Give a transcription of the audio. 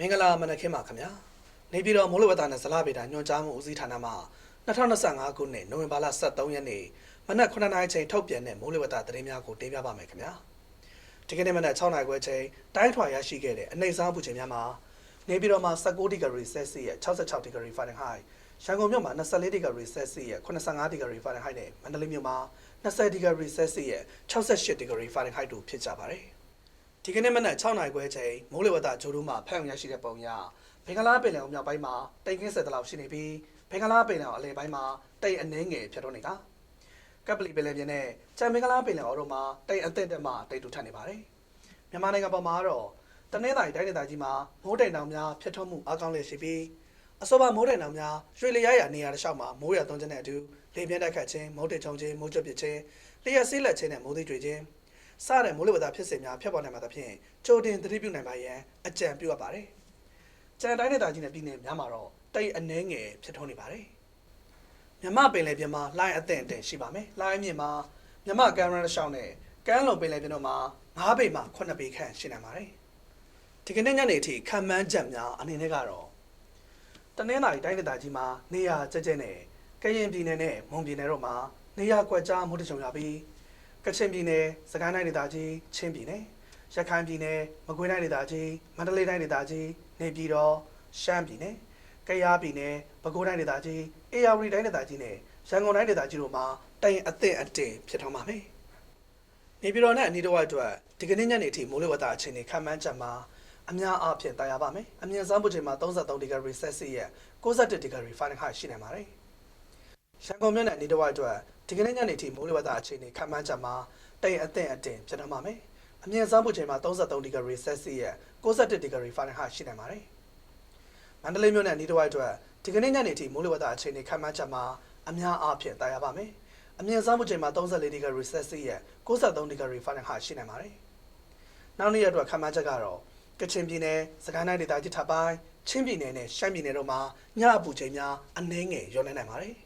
မင်္ဂလာမနက်ခင်းပါခင်ဗျာနေပြည်တော်မိုးလေဝသနဲ့ဇလဗေဒညွှန်ကြားမှုဦးစီးဌာနမှ2025ခုနှစ်နိုဝင်ဘာလ23ရက်နေ့မနက်9:00နာရီချိန်ထုတ်ပြန်တဲ့မိုးလေဝသသတင်းများကိုတင်ပြပါမယ်ခင်ဗျာဒီကနေ့မနက်6:00နာရီခွဲချိန်တိုင်းထွာရရှိခဲ့တဲ့အနှိမ့်စားမှုချိန်များမှာနေပြည်တော်မှာ19ဒီဂရီဆဲစီရဲ့66ဒီဂရီဖာရင်ဟိုက်ရန်ကုန်မြို့မှာ24ဒီဂရီဆဲစီရဲ့85ဒီဂရီဖာရင်ဟိုက်နဲ့မန္တလေးမြို့မှာ20ဒီဂရီဆဲစီရဲ့68ဒီဂရီဖာရင်ဟိုက်တို့ဖြစ်ကြပါတယ် ဒီကနေ့မနက်6နာရီခွဲချိန်မိုးလေဝသဂျိုးတို့မှဖတ်အောင်ရရှိတဲ့ပုံရဘင်္ဂလားပင်လယ်အော်မြောက်ပိုင်းမှာတိတ်ခင်းဆက်တလောက်ရှိနေပြီးဘင်္ဂလားပင်လယ်အော်အလယ်ပိုင်းမှာတိတ်အနှဲငယ်ဖြစ်တော့နေတာကပ်ပလီပင်လယ်ပြင်နဲ့ကြံဘင်္ဂလားပင်လယ်အော်တို့မှာတိတ်အသင့်တက်မှတိတ်တူထပ်နေပါတယ်မြန်မာနိုင်ငံပေါ်မှာတော့တနင်္သာရီတိုင်းဒေသကြီးမှာမိုးတိမ်တောင်များဖြစ်ထွန်းမှုအကောင်းလေးရှိပြီးအစောပါမိုးတိမ်တောင်များရွှေလျားရနေရာတစ်လျှောက်မှာမိုးရသွန်းခြင်းနဲ့အတူလေပြင်းတက်ခတ်ခြင်းမိုးတိမ်ချုံခြင်းမိုးကြွပစ်ခြင်းလျှက်ဆေးလက်ခြင်းနဲ့မိုးသိတွေခြင်း စတဲ့မိုးလေဝသဖြစ်စဉ်များဖြစ်ပေါ်နိုင်မှာသဖြင့်ကြိုတင်သတိပြုနိုင်ပါရန်အကြံပြုအပ်ပါတယ်။ကျန်တိုင်းဒေသကြီးနဲ့ပြည်နယ်များမှာတော့တိတ်အနှဲငယ်ဖြစ်ထွန်းနေပါတယ်။မြမပင်လယ်ပြင်မှာလိုင်းအသင့်အင့်ရှိပါမယ်။လိုင်းအမြင့်မှာမြမကမ်မရာရှောင်းနဲ့ကမ်းလွန်ပင်လယ်ပြင်တို့မှာ9ပေမှ9ပေခန့်ရှိနိုင်ပါတယ်။ဒီကနေ့ညနေအထိခံမှန်းချက်များအနေနဲ့ကတော့တနင်္လာရီတိုင်းဒေသကြီးမှာနေရာကျကျနဲ့ကရင်ပြည်နယ်နဲ့မွန်ပြည်နယ်တို့မှာနေရာကွက်ကြားမိုးတချုံရပြီး ကချင်ပြည်နယ်စကိုင်းတိုင်းဒေသကြီးချင်းပြည်နယ်ရခိုင်ပြည်နယ်မကွေးတိုင်းဒေသကြီးမန္တလေးတိုင်းဒေသကြီးနေပြည်တော်ရှမ်းပြည်နယ်ကယားပြည်နယ်ပဲခူးတိုင်းဒေသကြီးအေရဝတီတိုင်းဒေသကြီးနဲ့ရန်ကုန်တိုင်းဒေသကြီးတို့မှာတိုင်အသင့်အတင်ဖြစ်ထွန်းပါမယ်။နေပြည်တော်နဲ့အနီးတစ်ဝိုက်အတွက်ဒီကနေ့ညနေအထိမိုးလေဝသအခြေအနေခန့်မှန်းချက်မှာအများအားဖြင့်တာယာပါမယ်။အမြင့်ဆုံးပူချိန်မှာ33ဒီဂရီဆယ်စီရဲ့61ဒီဂရီဖာရင်ဟိုက်ရှိနိုင်ပါတယ်။ရန်ကုန်မြို့နယ်နေတဝိုက်အတွက် ဒီကနေ့ညနေထိမိုးလေဝသအခြေအနေခန့်မှန်းချက်မှာတိမ်အသင့်အတင်ဖြစ်တော့မှာမယ်။အမြင့်ဆုံးပူချိန်မှာ33ဒီဂရီဆယ်စီရဲ့61ဒီဂရီဖာရင်ဟိုက်ရှိနိုင်ပါတယ်။မန္တလေးမြို့နယ်နေတဝိုက်အတွက်ဒီကနေ့ညနေထိမိုးလေဝသအခြေအနေခန့်မှန်းချက်မှာအများအားဖြင့်တာယာပါမယ်။အမြင့်ဆုံးပူချိန်မှာ34ဒီဂရီဆယ်စီရဲ့63ဒီဂရီဖာရင်ဟိုက်ရှိနိုင်ပါတယ်။နောက်နေ့ရက်အတွက်ခန့်မှန်းချက်ကတော့ကချင်ပြည်နယ်၊စကိုင်းတိုင်းဒေသကြီးထပ်ပိုင်းချင်းပြည်နယ်နဲ့ရှမ်းပြည်နယ်တို့မှာညအပူချိန်များအနည်းငယ်လျော့နေနိုင်ပါတယ်။